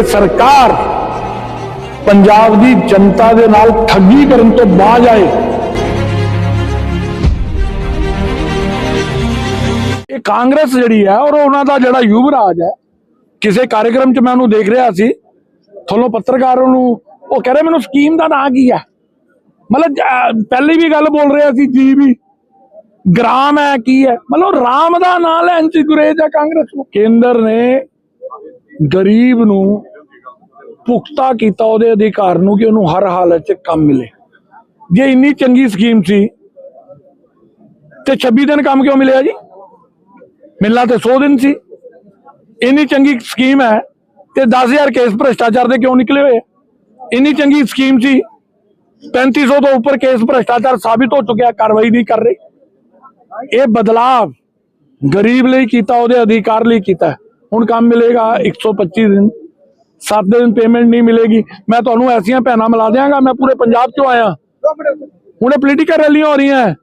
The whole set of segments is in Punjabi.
ਇਹ ਸਰਕਾਰ ਪੰਜਾਬ ਦੀ ਜਨਤਾ ਦੇ ਨਾਲ ਠੱਗੀ ਕਰਨ ਤੋਂ ਬਾਜ ਆਏ। ਇਹ ਕਾਂਗਰਸ ਜਿਹੜੀ ਹੈ, ਔਰ ਉਹਨਾਂ ਦਾ ਜਿਹੜਾ ਯੁਵਰਾਜ ਹੈ, ਕਿਸੇ ਕਾਰਜਕ੍ਰਮ 'ਚ ਮੈਂ ਉਹਨੂੰ ਦੇਖ ਰਿਹਾ ਸੀ, ਥੱਲੋਂ ਪੱਤਰਕਾਰ ਨੂੰ, ਉਹ ਕਹਿ ਰਿਹਾ ਮੈਨੂੰ ਸਕੀਮ ਦਾ ਨਾਂ ਕੀ ਹੈ? ਮਤਲਬ ਪਹਿਲੀ ਵੀ ਗੱਲ ਬੋਲ ਰਿਹਾ ਸੀ ਜੀ ਵੀ, ਗ੍ਰਾਮ ਹੈ, ਕੀ ਹੈ? ਮਤਲਬ, ਰਾਮ ਦਾ ਨਾਂ ਲੈਣ ਚ ਗੁਰੇਜ ਹੈ ਕਾਂਗਰਸ ਨੂੰ। ਕੇਂਦਰ ਨੇ ਗਰੀਬ ਨੂੰ ਪੁਖਤਾ ਕੀਤਾ ਉਹਦੇ ਅਧਿਕਾਰ ਨੂੰ ਕਿ ਉਹਨੂੰ ਹਰ ਹਾਲਤ 'ਚ ਕੰਮ ਮਿਲੇ। ਜੇ ਇੰਨੀ ਚੰਗੀ ਸਕੀਮ ਸੀ, ਤੇ 26 ਦਿਨ ਕੰਮ ਕਿਉਂ ਮਿਲਿਆ ਜੀ? ਮਿਲਣਾ ਤੇ 100 ਦਿਨ ਸੀ। ਇੰਨੀ ਚੰਗੀ ਸਕੀਮ ਹੈ ਤੇ 10000 ਕੇਸ ਭ੍ਰਿਸ਼ਟਾਚਾਰ ਦੇ ਕਿਉਂ ਨਿਕਲੇ ਹੋਏ? ਇੰਨੀ ਚੰਗੀ ਸਕੀਮ ਸੀ 3500 ਤੋਂ ਉੱਪਰ ਕੇਸ ਭ੍ਰਿਸ਼ਟਾਚਾਰ ਸਾਬਿਤ ਹੋ ਚੁੱਕਿਆ, ਕਾਰਵਾਈ ਨਹੀਂ ਕਰ ਰਹੀ। ਇਹ ਬਦਲਾਵ ਗਰੀਬ ਲਈ ਕੀਤਾ, ਉਹਦੇ ਅਧਿਕਾਰ ਲਈ ਕੀਤਾ। ਹੁਣ ਕੰਮ ਮਿਲੇਗਾ 125 ਦਿਨ। 7 ਦਿਨ ਪੇਮੈਂਟ ਨਹੀਂ ਮਿਲੇਗੀ। ਮੈਂ ਤੁਹਾਨੂੰ ਐਸੀਆਂ ਭੈਣਾਂ ਮਿਲਾ ਦਿਆਂਗਾ, ਮੈਂ ਪੂਰੇ ਪੰਜਾਬ ਚੋਂ ਆਇਆ। ਹੁਣੇ ਪੋਲੀਟੀਕਲ ਰੈਲੀਆਂ ਹੋ ਰਹੀਆਂ।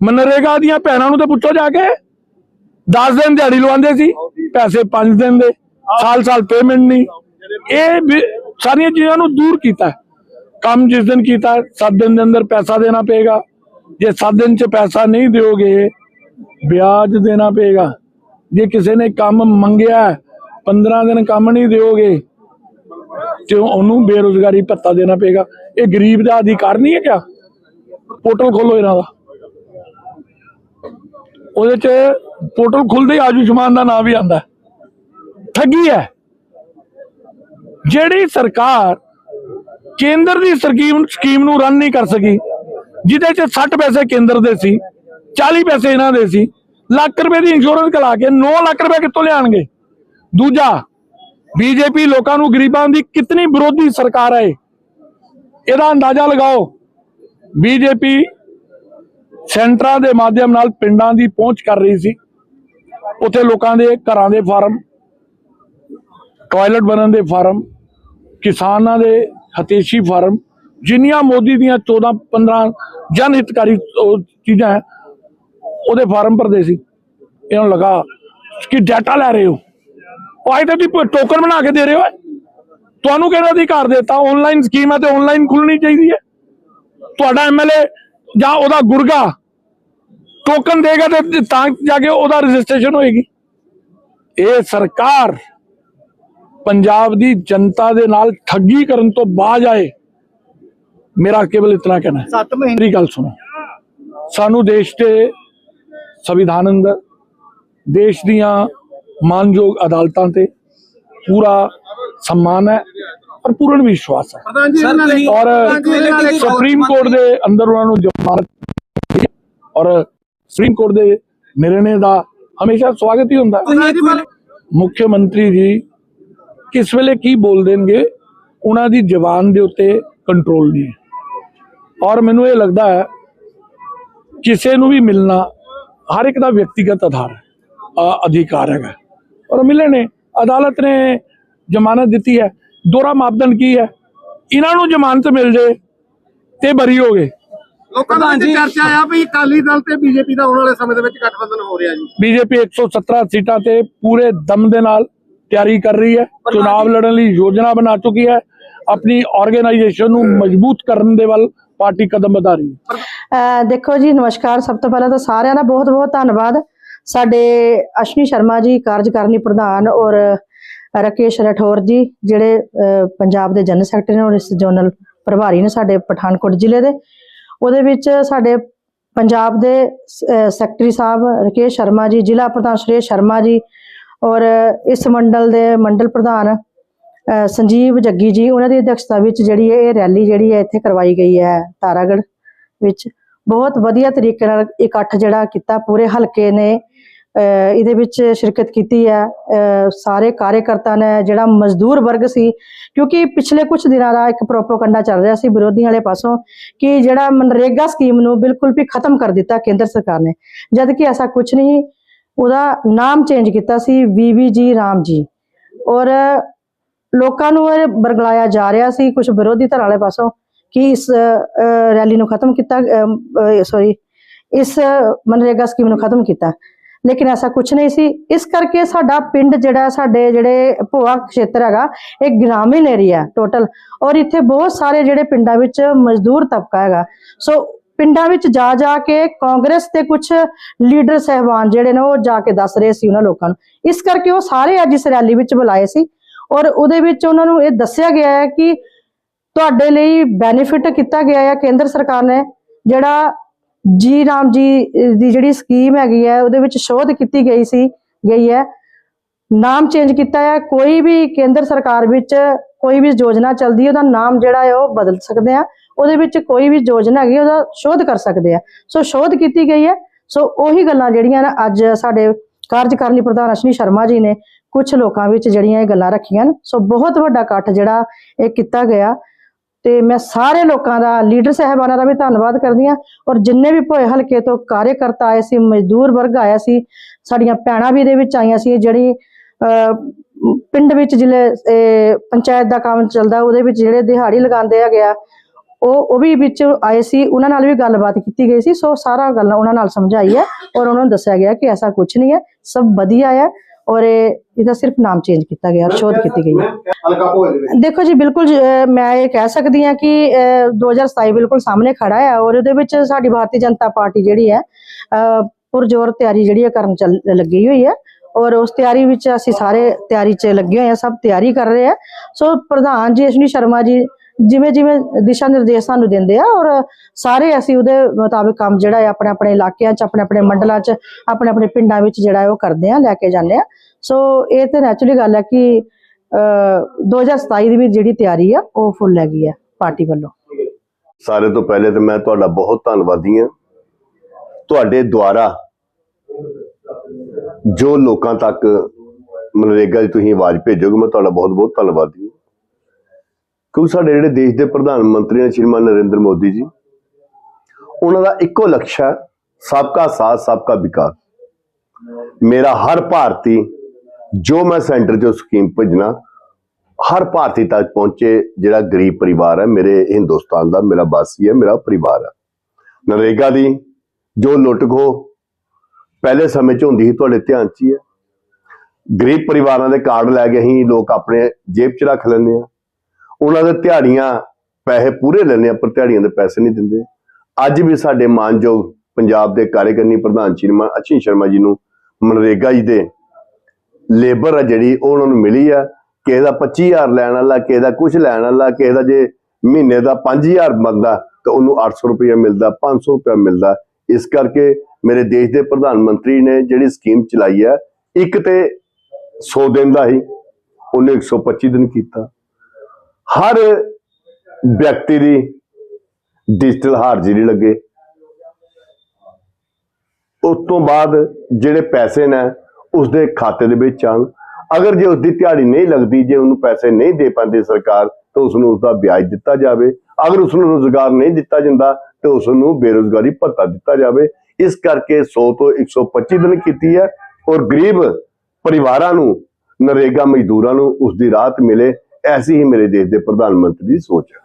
ਮਨਰੇਗਾ ਦੀਆਂ ਭੈਣਾਂ ਨੂੰ ਤਾਂ ਪੁੱਛੋ ਜਾ ਕੇ। 10 ਦਿਨ ਦਿਹਾੜੀ ਲਵਾਉਂਦੇ ਸੀ, ਪੈਸੇ 5 ਦਿਨ ਦੇ, ਸਾਲ ਸਾਲ ਪੇਮੈਂਟ ਨਹੀਂ। ਇਹ ਸਾਰੀਆਂ ਚੀਜ਼ਾਂ ਨੂੰ ਦੂਰ ਕੀਤਾ। ਕੰਮ ਜਿਸ ਦਿਨ ਕੀਤਾ 7 ਦਿਨ ਦੇ ਅੰਦਰ ਪੈਸਾ ਦੇਣਾ ਪਏਗਾ। ਜੇ 7 ਦਿਨ ਚ ਪੈਸਾ ਨਹੀਂ ਦਿਓਗੇ, ਵਿਆਜ ਦੇਣਾ ਪਏਗਾ। ਜੇ ਕਿਸੇ ਨੇ ਕੰਮ ਮੰਗਿਆ 15 ਦਿਨ ਕੰਮ ਨਹੀਂ ਦਿਓਗੇ ਤੇ ਉਹਨੂੰ ਬੇਰੋਜ਼ਗਾਰੀ ਭੱਤਾ ਦੇਣਾ ਪਏਗਾ। ਇਹ ਗਰੀਬ ਦਾ ਅਧਿਕਾਰ ਨਹੀਂ ਹੈ ਕਿਆ ਪੋਰਟਲ ਖੋਲੋ ਇਹਨਾਂ ਦਾ। ਉਹਦੇ ਚ ਪੋਰਟਲ ਖੁੱਲਦੇ ਹੀ ਆਯੁਸ਼ਮਾਨ ਦਾ ਨਾਮ ਵੀ ਆਂਦਾ ਠੱਗੀ ਹੈ। ਜਿਹੜੀ ਸਰਕਾਰ ਕੇਂਦਰ ਦੀ ਸਕੀਮ ਸਕੀਮ ਨੂੰ ਰਨ ਨਹੀਂ ਕਰ ਸਕੀ, ਜਿਹਦੇ ਚ 60 ਪੈਸੇ ਕੇਂਦਰ ਦੇ ਸੀ 40 ਪੈਸੇ ਇਹਨਾਂ ਦੇ ਸੀ, ਲੱਖ ਰੁਪਏ ਦੀ ਇੰਸ਼ੋਰੈਂਸ ਕਰਾ ਕੇ 9 ਲੱਖ ਰੁਪਏ ਕਿੱਥੋਂ ਲਿਆਣਗੇ ਦੂਜਾ ਬੀਜੇਪੀ ਲੋਕਾਂ ਨੂੰ ਗਰੀਬਾਂ ਦੀ ਕਿਤਨੀ ਵਿਰੋਧੀ ਸਰਕਾਰ ਹੈ? ਇਹਦਾ ਅੰਦਾਜ਼ਾ ਲਗਾਓ। ਬੀਜੇਪੀ ਸੈਂਟਰਾਂ ਦੇ ਮਾਧਿਅਮ ਨਾਲ ਪਿੰਡਾਂ ਦੀ ਪਹੁੰਚ ਕਰ ਰਹੀ ਸੀ। ਉੱਥੇ ਲੋਕਾਂ ਦੇ ਘਰਾਂ ਦੇ ਫਾਰਮ, ਟਾਇਲਟ ਬਣਨ ਦੇ ਫਾਰਮ, ਕਿਸਾਨਾਂ ਦੇ ਹਤੇਸ਼ੀ ਫਾਰਮ, ਜਿੰਨੀਆਂ ਮੋਦੀ ਦੀਆਂ 14 15 ਜਨ ਹਿਤਕਾਰੀ ਉਹ ਚੀਜ਼ਾਂ ਹੈ, ਉਹਦੇ ਫਾਰਮ ਭਰਦੇ ਸੀ। ਇਹਨਾਂ ਨੂੰ ਲਗਾ ਕਿ ਡਾਟਾ ਲੈ ਰਹੇ ਹੋ। ਉਹ ਆਈ ਤਾਂ ਤੁਸੀਂ ਟੋਕਨ ਬਣਾ ਕੇ ਦੇ ਰਹੇ ਹੋ। ਤੁਹਾਨੂੰ ਕਿਹੜਾ ਅਧਿਕਾਰ ਦਿੱਤਾ? ਆਨਲਾਈਨ ਸਕੀਮ ਹੈ ਤੇ ਆਨਲਾਈਨ ਖੁੱਲਣੀ ਚਾਹੀਦੀ ਹੈ। ਤੁਹਾਡਾ ਐਮਐਲਏ ਜਾਂ ਉਹਦਾ ਗੁਰਗਾ ਟੋਕਨ ਦੇਗਾ ਤੇ ਤਾਂ ਜਾ ਕੇ ਉਹਦਾ ਰਜਿਸਟ੍ਰੇਸ਼ਨ ਹੋਏਗੀ। ਇਹ ਸਰਕਾਰ ਪੰਜਾਬ ਦੀ ਜਨਤਾ ਦੇ ਨਾਲ ਠੱਗੀ ਕਰਨ ਤੋਂ ਬਾਜ ਆਏ। ਮੇਰਾ ਕੇਵਲ ਇਤਨਾ ਕਹਿਣਾ ਹੈ। 7 ਮਹੀਨੇ ਮੇਰੀ ਗੱਲ ਸੁਣੋ। ਸਾਨੂੰ ਦੇਸ਼ ਦੇ ਸੰਵਿਧਾਨ ਅੰਦਰ ਦੇਸ਼ ਦੀਆਂ ਮਾਨਯੋਗ ਅਦਾਲਤਾਂ ਤੇ ਪੂਰਾ ਸਨਮਾਨ ਹੈ ਔਰ ਪੂਰਨ ਵਿਸ਼ਵਾਸ ਹੈ। ਔਰ ਸੁਪਰੀਮ ਕੋਰਟ ਦੇ ਅੰਦਰ ਉਹਨਾਂ ਨੂੰ ਜ਼ਮਾਨਤ ਔਰ ਸੁਪਰੀਮ ਕੋਰਟ ਦੇ ਨਿਰਣੇ ਦਾ ਹਮੇਸ਼ਾ ਸਵਾਗਤ ਹੀ ਹੁੰਦਾ ਹੈ। ਮੁੱਖ ਮੰਤਰੀ ਜੀ ਕਿਸ ਵੇਲੇ ਕੀ ਬੋਲ ਦੇਣਗੇ ਉਹਨਾਂ ਦੀ ਜ਼ਬਾਨ ਦੇ ਉੱਤੇ ਕੰਟਰੋਲ ਨਹੀਂ ਹੈ। ਔਰ ਮੈਨੂੰ ਇਹ ਲੱਗਦਾ ਹੈ ਕਿਸੇ ਨੂੰ ਵੀ ਮਿਲਣਾ ਹਰ ਇੱਕ ਦਾ ਵਿਅਕਤੀਗਤ ਆਧਾਰ ਹੈ ਅਧਿਕਾਰ ਹੈਗਾ। ਔਰ ਮਿਲੇ ਨੇ ਅਦਾਲਤ ਨੇ ਜ਼ਮਾਨਤ ਦਿੱਤੀ ਹੈ ਦੋਹਰਾ ਮਾਪਦੰਡ ਕੀ ਹੈ ਇਹਨਾਂ ਨੂੰ ਜ਼ਮਾਨਤ ਮਿਲ ਜੇ ਤੇ ਬਰੀ ਹੋ ਗਏ ਲੋਕਾਂ ਦੇ ਵਿੱਚ ਚਰਚਾ ਆ ਵੀ ਅਕਾਲੀ ਦਲ ਤੇ ਬੀਜੇਪੀ ਦਾ ਆਉਣ ਵਾਲੇ ਸਮੇਂ ਦੇ ਵਿੱਚ ਗਠਬੰਧਨ ਹੋ ਰਿਹਾ ਜੀ ਬੀਜੇਪੀ 117 ਸੀਟਾਂ ਤੇ ਪੂਰੇ ਦਮ ਦੇ ਨਾਲ ਤਿਆਰੀ ਕਰ ਰਹੀ ਹੈ ਚੁਣਾਵ ਲੜਨ ਲਈ ਯੋਜਨਾ ਬਣਾ ਚੁੱਕੀ ਹੈ ਆਪਣੀ ਆਰਗੇਨਾਈਜੇਸ਼ਨ ਨੂੰ ਮਜ਼ਬੂਤ ਕਰਨ ਦੇ ਵੱਲ ਪਾਰਟੀ ਕਦਮ ਵਧਾ ਰਹੀ ਹੈ ਦੇਖੋ ਜੀ ਨਮਸਕਾਰ ਸਭ ਤੋਂ ਪਹਿਲਾਂ ਤਾਂ ਸਾਰਿਆਂ ਦਾ ਬਹੁਤ ਬਹੁਤ ਧੰਨਵਾਦ ਸਾਡੇ ਅਸ਼ਨੀ ਸ਼ਰਮਾ ਜੀ ਕਾਰਜਕਾਰਨੀ ਪ੍ਰਧਾਨ ਔਰ ਰਕੇਸ਼ ਰਠੌਰ ਜੀ, ਜਿਹੜੇ ਪੰਜਾਬ ਦੇ ਜਨਰਲ ਸੈਕਟਰੀ ਨੇ ਔਰ ਇਸ ਜ਼ੋਨਲ ਪ੍ਰਭਾਰੀ ਨੇ ਸਾਡੇ ਪਠਾਨਕੋਟ ਜ਼ਿਲ੍ਹੇ ਦੇ। ਉਹਦੇ ਵਿੱਚ ਸਾਡੇ ਪੰਜਾਬ ਦੇ ਸੈਕਟਰੀ ਸਾਹਿਬ ਰਕੇਸ਼ ਸ਼ਰਮਾ ਜੀ, ਜ਼ਿਲ੍ਹਾ ਪ੍ਰਧਾਨ ਸੁਰੇਸ਼ ਸ਼ਰਮਾ ਜੀ ਔਰ ਇਸ ਮੰਡਲ ਦੇ ਮੰਡਲ ਪ੍ਰਧਾਨ ਸੰਜੀਵ ਜੱਗੀ ਜੀ, ਉਹਨਾਂ ਦੀ ਅਧਿਕਸ਼ਤਾ ਵਿੱਚ ਜਿਹੜੀ ਹੈ ਇਹ ਰੈਲੀ ਜਿਹੜੀ ਹੈ ਇੱਥੇ ਕਰਵਾਈ ਗਈ ਹੈ ਤਾਰਾਗੜ੍ਹ ਵਿੱਚ। ਬਹੁਤ ਵਧੀਆ ਤਰੀਕੇ ਨਾਲ ਇਕੱਠ ਜਿਹੜਾ ਕੀਤਾ, ਪੂਰੇ ਹਲਕੇ ਨੇ ਇਹਦੇ ਵਿੱਚ ਸ਼ਿਰਕਤ ਕੀਤੀ ਹੈ। ਅਹ ਸਾਰੇ ਕਾਰਜਕਰਤਾ ਨੇ ਜਿਹੜਾ ਮਜ਼ਦੂਰ ਵਰਗ ਸੀ, ਕਿਉਂਕਿ ਪਿਛਲੇ ਕੁਝ ਦਿਨਾਂ ਦਾ ਇੱਕ ਪ੍ਰੋਪੋਗੰਡਾ ਚੱਲ ਰਿਹਾ ਸੀ ਵਿਰੋਧੀਆਂ ਵਾਲੇ ਪਾਸੋਂ, ਕਿ ਜਿਹੜਾ ਮਨਰੇਗਾ ਸਕੀਮ ਨੂੰ ਬਿਲਕੁਲ ਵੀ ਖਤਮ ਕਰ ਦਿੱਤਾ ਕੇਂਦਰ ਸਰਕਾਰ ਨੇ। ਜਦ ਕਿ ਐਸਾ ਕੁਝ ਨਹੀਂ, ਉਹਦਾ ਨਾਮ ਚੇਂਜ ਕੀਤਾ ਸੀ ਵੀਵੀਜੀ ਰਾਮ ਜੀ। ਔਰ ਲੋਕਾਂ ਨੂੰ ਇਹ ਬਰਗਲਾਇਆ ਜਾ ਰਿਹਾ ਸੀ ਕੁਝ ਵਿਰੋਧੀ ਧਿਰ ਵਾਲੇ ਪਾਸੋਂ, ਕਿ ਇਸ ਰੈਲੀ ਨੂੰ ਖਤਮ ਕੀਤਾ ਸੌਰੀ ਇਸ ਮਨਰੇਗਾ ਸਕੀਮ ਨੂੰ ਖਤਮ ਕੀਤਾ। ਲੇਕਿਨ ਐਸਾ ਕੁਝ ਨਹੀਂ ਸੀ। ਇਸ ਕਰਕੇ ਸਾਡਾ ਪਿੰਡ ਜਿਹੜਾ, ਸਾਡੇ ਜਿਹੜੇ ਭੋਆ ਖੇਤਰ ਹੈਗਾ, ਇਹ ਗ੍ਰਾਮੀਣ ਏਰੀਆ ਟੋਟਲ ਔਰ ਇੱਥੇ ਬਹੁਤ ਸਾਰੇ ਜਿਹੜੇ ਪਿੰਡਾਂ ਵਿੱਚ ਮਜ਼ਦੂਰ ਤਬਕਾ ਹੈਗਾ। ਸੋ ਪਿੰਡਾਂ ਵਿੱਚ ਜਾ ਜਾ ਕੇ ਕਾਂਗਰਸ ਦੇ ਕੁਝ ਲੀਡਰ ਸਹਿਬਾਨ ਜਿਹੜੇ ਨੇ, ਉਹ ਜਾ ਕੇ ਦੱਸ ਰਹੇ ਸੀ ਉਹਨਾਂ ਲੋਕਾਂ ਨੂੰ। ਇਸ ਕਰਕੇ ਉਹ ਸਾਰੇ ਅੱਜ ਇਸ ਰੈਲੀ ਵਿੱਚ ਬੁਲਾਏ ਸੀ। ਔਰ ਉਹਦੇ ਵਿੱਚ ਉਹਨਾਂ ਨੂੰ ਇਹ ਦੱਸਿਆ ਗਿਆ ਹੈ ਕਿ ਤੁਹਾਡੇ ਲਈ ਬੈਨੀਫਿਟ ਕੀਤਾ ਗਿਆ ਹੈ ਕੇਂਦਰ ਸਰਕਾਰ ਨੇ ਜਿਹੜਾ ਜੀ ਰਾਮ ਜੀ ਦੀ ਜਿਹੜੀ ਸਕੀਮ ਹੈਗੀ ਹੈ, ਉਹਦੇ ਵਿੱਚ ਸ਼ੋਧ ਕੀਤੀ ਗਈ ਸੀ, ਗਈ ਹੈ। ਨਾਮ ਚੇਂਜ ਕੀਤਾ ਹੈ, ਕੋਈ ਵੀ ਕੇਂਦਰ ਸਰਕਾਰ ਵਿੱਚ ਕੋਈ ਵੀ ਯੋਜਨਾ ਚੱਲਦੀ ਹੈ, ਉਹਦਾ ਨਾਮ ਜਿਹੜਾ ਹੈ, ਉਹ ਬਦਲ ਸਕਦੇ ਆ ਉਹਦੇ ਵਿੱਚ ਕੋਈ ਵੀ ਯੋਜਨਾ ਹੈਗੀ, ਉਹਦਾ ਸ਼ੋਧ ਕਰ ਸਕਦੇ ਆ ਸੋ ਸ਼ੋਧ ਕੀਤੀ ਗਈ ਹੈ। ਸੋ ਉਹੀ ਗੱਲਾਂ ਜਿਹੜੀਆਂ ਨਾ ਅੱਜ ਸਾਡੇ ਕਾਰਜਕਾਰਨੀ ਪ੍ਰਧਾਨ ਅਸ਼ਨੀ ਸ਼ਰਮਾ ਜੀ ਨੇ ਕੁਝ ਲੋਕਾਂ ਵਿੱਚ ਜਿਹੜੀਆਂ ਇਹ ਗੱਲਾਂ ਰੱਖੀਆਂ ਨੇ ਸੋ ਬਹੁਤ ਵੱਡਾ ਇਕੱਠ ਜਿਹੜਾ ਇਹ ਕੀਤਾ ਗਿਆ। ਤੇ ਮੈਂ ਸਾਰੇ ਲੋਕਾਂ ਦਾ ਲੀਡਰ ਸਾਹਿਬਾਨਾਂ ਦਾ ਵੀ ਧੰਨਵਾਦ ਕਰਦੀ ਹਾਂ ਔਰ ਜਿੰਨੇ ਵੀ ਭੋਏ ਹਲਕੇ ਤੋਂ ਕਾਰਜਕਰਤਾ ਆਏ ਸੀ ਮਜ਼ਦੂਰ ਵਰਗ ਆਇਆ ਸੀ ਸਾਡੀਆਂ ਭੈਣਾਂ ਵੀ ਇਹਦੇ ਵਿੱਚ ਆਈਆਂ ਸੀ ਜਿਹੜੀ ਅਹ, ਪਿੰਡ ਵਿੱਚ ਜਿਹੜੇ ਇਹ ਪੰਚਾਇਤ ਦਾ ਕੰਮ ਚੱਲਦਾ ਉਹਦੇ ਵਿੱਚ ਜਿਹੜੇ ਦਿਹਾੜੀ ਲਗਾਉਂਦੇ ਹੈਗੇ ਆ ਉਹ ਉਹ ਵੀ ਵਿੱਚ ਆਏ ਸੀ ਉਹਨਾਂ ਨਾਲ ਵੀ ਗੱਲਬਾਤ ਕੀਤੀ ਗਈ ਸੀ ਸੋ ਸਾਰਾ ਗੱਲ ਉਹਨਾਂ ਨਾਲ ਸਮਝਾਈ ਹੈ ਔਰ ਉਹਨਾਂ ਨੂੰ ਦੱਸਿਆ ਗਿਆ ਕਿ ਐਸਾ ਕੁਝ ਨਹੀਂ ਹੈ ਸਭ ਵਧੀਆ ਹੈ। ਔਰ ਇਹ ਇਹਦਾ ਸਿਰਫ ਨਾਮ ਚੇਂਜ ਕੀਤਾ ਗਿਆ ਸ਼ੋਧ ਕੀਤੀ ਗਈ। ਹੈ ਦੇਖੋ ਜੀ ਬਿਲਕੁਲ ਮੈਂ ਇਹ ਕਹਿ ਸਕਦੀ ਹਾਂ ਕਿ ਅਹ 2027 ਬਿਲਕੁਲ ਸਾਹਮਣੇ ਖੜਾ ਹੈ ਔਰ ਉਹਦੇ ਵਿੱਚ ਸਾਡੀ ਭਾਰਤੀ ਜਨਤਾ ਪਾਰਟੀ ਜਿਹੜੀ ਹੈ ਪੁਰਜੋਰ ਤਿਆਰੀ ਜਿਹੜੀ ਹੈ ਕਰਨ ਚੱਲ ਲੱਗੀ ਹੋਈ ਹੈ ਔਰ ਉਸ ਤਿਆਰੀ ਵਿੱਚ ਅਸੀਂ ਸਾਰੇ ਤਿਆਰੀ 'ਚ ਲੱਗੇ ਹੋਏ ਹਾਂ ਸਭ ਤਿਆਰੀ ਕਰ ਰਹੇ ਆ ਸੋ ਪ੍ਰਧਾਨ ਜੀ ਅਸ਼ਵਨੀ ਸ਼ਰਮਾ ਜੀ ਜਿਵੇਂ ਜਿਵੇਂ ਦਿਸ਼ਾ ਨਿਰਦੇਸ਼ ਸਾਨੂੰ ਦਿੰਦੇ ਆ ਔਰ ਸਾਰੇ ਅਸੀਂ ਉਹਦੇ ਮੁਤਾਬਿਕ ਕੰਮ ਜਿਹੜਾ ਹੈ ਆਪਣੇ ਆਪਣੇ ਇਲਾਕਿਆਂ 'ਚ, ਆਪਣੇ ਆਪਣੇ ਮੰਡਲਾਂ 'ਚ, ਆਪਣੇ ਆਪਣੇ ਪਿੰਡਾਂ ਵਿੱਚ ਜਿਹੜਾ ਉਹ ਕਰਦੇ ਆ, ਲੈ ਕੇ ਜਾਂਦੇ ਆ। ਸੋ ਇਹ ਤੇ ਨੈਚੁਰਲੀ ਗੱਲ ਹੈ ਕਿ, ਅਹ 2027 ਦੀ ਵੀ ਜਿਹੜੀ ਤਿਆਰੀ ਆ, ਉਹ ਫੁੱਲ ਹੈਗੀ ਆ ਪਾਰਟੀ ਵੱਲੋਂ। ਸਾਰੇ ਤੋਂ ਪਹਿਲੇ ਤੇ ਮੈਂ ਤੁਹਾਡਾ ਬਹੁਤ ਧੰਨਵਾਦੀ ਹਾਂ। ਤੁਹਾਡੇ ਦੁਆਰਾ ਜੋ ਲੋਕਾਂ ਤੱਕ ਮਨਰੇਗਾ ਦੀ ਤੁਸੀਂ ਆਵਾਜ਼ ਭੇਜੋਗੇ, ਮੈਂ ਤੁਹਾਡਾ ਬਹੁਤ ਬਹੁਤ ਧੰਨਵਾਦੀ ਹਾਂ। ਕਿਉਂਕਿ ਸਾਡੇ ਜਿਹੜੇ ਦੇਸ਼ ਦੇ ਪ੍ਰਧਾਨ ਮੰਤਰੀ ਨੇ ਸ਼੍ਰੀਮਾਨ ਨਰਿੰਦਰ ਮੋਦੀ ਜੀ, ਉਹਨਾਂ ਦਾ ਇੱਕੋ ਲਕਸ਼ ਹੈ, ਸਬਕਾ ਸਾਥ, ਸਬਕਾ ਵਿਕਾਸ। ਮੇਰਾ ਹਰ ਭਾਰਤੀ, ਜੋ ਮੈਂ ਸੈਂਟਰ 'ਚੋਂ ਸਕੀਮ ਭੇਜਣਾ, ਹਰ ਭਾਰਤੀ ਤੱਕ ਪਹੁੰਚੇ ਜਿਹੜਾ ਗਰੀਬ ਪਰਿਵਾਰ ਹੈ, ਮੇਰੇ ਹਿੰਦੁਸਤਾਨ ਦਾ, ਮੇਰਾ ਵਾਸੀ ਹੈ, ਮੇਰਾ ਪਰਿਵਾਰ ਹੈ। ਨਰੇਗਾ ਦੀ ਜੋ ਲੁੱਟ ਖੋ ਪਹਿਲੇ ਸਮੇਂ 'ਚ ਹੁੰਦੀ ਸੀ, ਤੁਹਾਡੇ ਧਿਆਨ 'ਚ ਹੀ ਹੈ। ਗਰੀਬ ਪਰਿਵਾਰਾਂ ਦੇ ਕਾਰਡ ਲੈ ਕੇ ਅਸੀਂ ਲੋਕ ਆਪਣੇ ਜੇਬ 'ਚ ਰੱਖ ਲੈਂਦੇ ਆ ਉਹਨਾਂ ਦੇ ਦਿਹਾੜੀਆਂ ਪੈਸੇ ਪੂਰੇ ਲੈਂਦੇ ਆ, ਪਰ ਦਿਹਾੜੀਆਂ ਦੇ ਪੈਸੇ ਨਹੀਂ ਦਿੰਦੇ। ਅੱਜ ਵੀ ਸਾਡੇ ਮਾਨਯੋਗ ਪੰਜਾਬ ਦੇ ਕਾਰਜਕਾਰਨੀ ਪ੍ਰਧਾਨ ਸ਼੍ਰੀਮਾਨ ਅਚਿਨ ਸ਼ਰਮਾ ਜੀ ਨੂੰ ਮਨਰੇਗਾ ਜੀ ਦੇ ਲੇਬਰ ਆ ਜਿਹੜੀ ਉਹਨਾਂ ਨੂੰ ਮਿਲੀ ਆ। ਕਿਸੇ ਦਾ 25000 ਲੈਣ ਵਾਲਾ, ਕਿਸੇ ਦਾ ਕੁਝ ਲੈਣ ਵਾਲਾ, ਕਿਸੇ ਦਾ ਜੇ ਮਹੀਨੇ ਦਾ 5000 ਬੰਦਾ ਤਾਂ ਉਹਨੂੰ 800 ਰੁਪਏ ਮਿਲਦਾ 500 ਰੁਪਏ ਮਿਲਦਾ। ਇਸ ਕਰਕੇ ਮੇਰੇ ਦੇਸ਼ ਦੇ ਪ੍ਰਧਾਨ ਮੰਤਰੀ ਨੇ ਜਿਹੜੀ ਸਕੀਮ ਚਲਾਈ ਹੈ ਇੱਕ ਤੇ 100 ਦਿਨ ਦਾ ਹੀ, ਉਹਨੇ 125 ਦਿਨ ਕੀਤਾ। ਹਰ ਵਿਅਕਤੀ ਦੀ ਡਿਜੀਟਲ ਹਾਜ਼ਰੀ ਲੱਗੇ। ਉਸ ਤੋਂ ਬਾਅਦ ਜਿਹੜੇ ਪੈਸੇ ਨੇ, ਉਸਦੇ ਖਾਤੇ ਦੇ ਵਿੱਚ ਆਉਣ ਅਗਰ ਜੇ ਉਸਦੀ ਦਿਹਾੜੀ ਨਹੀਂ ਲੱਗਦੀ, ਜੇ ਉਹਨੂੰ ਪੈਸੇ ਨਹੀਂ ਦੇ ਪਾਉਂਦੀ ਸਰਕਾਰ, ਤਾਂ ਉਸ ਨੂੰ ਉਸਦਾ ਵਿਆਜ ਦਿੱਤਾ ਜਾਵੇ। ਅਗਰ ਉਸ ਨੂੰ ਰੋਜ਼ਗਾਰ ਨਹੀਂ ਦਿੱਤਾ ਜਾਂਦਾ, ਤਾਂ ਉਸ ਨੂੰ ਬੇਰੋਜ਼ਗਾਰੀ ਭੱਤਾ ਦਿੱਤਾ ਜਾਵੇ। ਇਸ ਕਰਕੇ 100 ਤੋਂ 125 ਦਿਨ ਕੀਤੀ ਹੈ ਔਰ ਗਰੀਬ ਪਰਿਵਾਰਾਂ ਨੂੰ, ਨਰੇਗਾ ਮਜ਼ਦੂਰਾਂ ਨੂੰ ਉਸ ਦੀ ਰਾਹਤ ਮਿਲੇ। ਐਸੀ ਹੀ ਮੇਰੇ ਦੇਸ਼ ਦੇ ਪ੍ਰਧਾਨ ਮੰਤਰੀ ਦੀ ਸੋਚ ਹੈ